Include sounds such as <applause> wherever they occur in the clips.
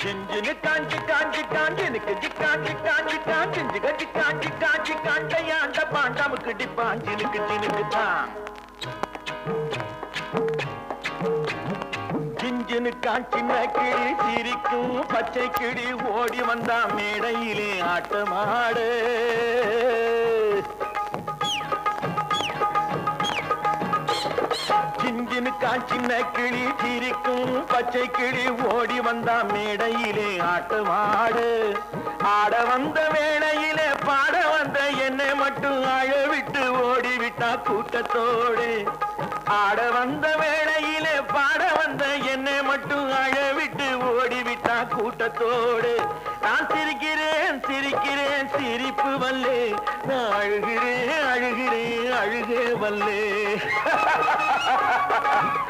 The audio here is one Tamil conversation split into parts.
சிஞ்சினு காஞ்சி காஞ்சி காஞ்சி எனக்கு ஜிக்காஞ்சி காஞ்சி காஞ்சி ஜிக ஜிக்காஞ்சி காஞ்சி காஞ்சையாண்ட பாண்டாமுக்கு டிப்பான் ஜினுக்கு ஜினுக்கு தான் ஜிஞ்சினு காஞ்சின கிளி சிரிக்கும் பச்சை கிளி ஓடி வந்தா மேடையிலே ஆட்டமாடு. சிஞ்சினு சின்ன கிளி சிரிக்கும். பச்சை கிளி ஓடி வந்தா மேடையிலே ஆட்டமாடு ஆட வந்த மேடையிலே பாட வந்த என்னை மட்டும் அழவிட்டு ஓடிவிட்டா கூட்டத்தோடு. ஆட வந்த வேளையிலே பாட வந்த என்னை மட்டும் அழவிட்டு ஓடிவிட்டா கூட்டத்தோடு. நான் சிரிக்கிறேன் சிரிக்கிறேன் சிரிப்பு வல்லே. நான் அழுகிறேன் அழுகே வல்லே <laughs>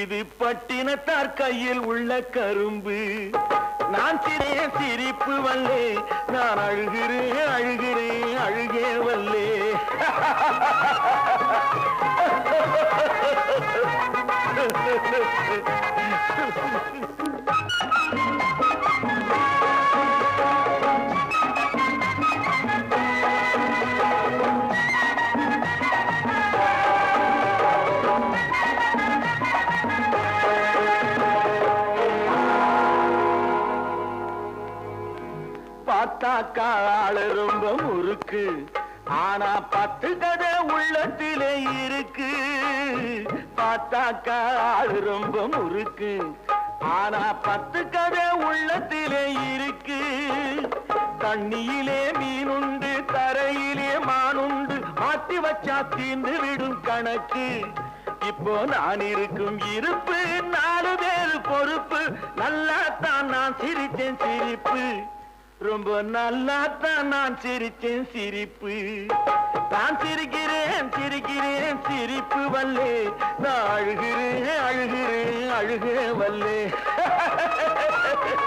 இது பட்டினத்தார் கையில் உள்ள கரும்பு. நான் சிறிய சிரிப்பு வல்லே நான் அழுகிறேன் அழுகிறேன் அழுகே வல்லே. <laughs> பார்த்தாக்கா ஆளு ரொம்ப முறுக்கு. ஆனா பத்து கதை உள்ளத்திலே இருக்கு. பார்த்தாக்கா ஆளு ரொம்ப முறுக்கு. ஆனா பத்து கதை உள்ளத்திலே இருக்கு. தண்ணியிலே மீனுண்டு தரையிலே மானுண்டு மாத்தி வச்சா தீர்ந்து விடும் கணக்கு. இப்போ நான் இருக்கும் இருப்பு நாலு பேரு பொறுப்பு. நல்லா தான் நான் சிரித்தேன் சிரிப்பு. ரொம்ப நல்லா தான் நான் சிரிச்சேன் சிரிப்பு. நான் சிரிக்கிறேன் சிரிக்கிறேன் சிரிப்பு வல்லே. நான் அழுகிறேன் அழுகிறேன் அழுகிறேன் வல்லே. <laughs>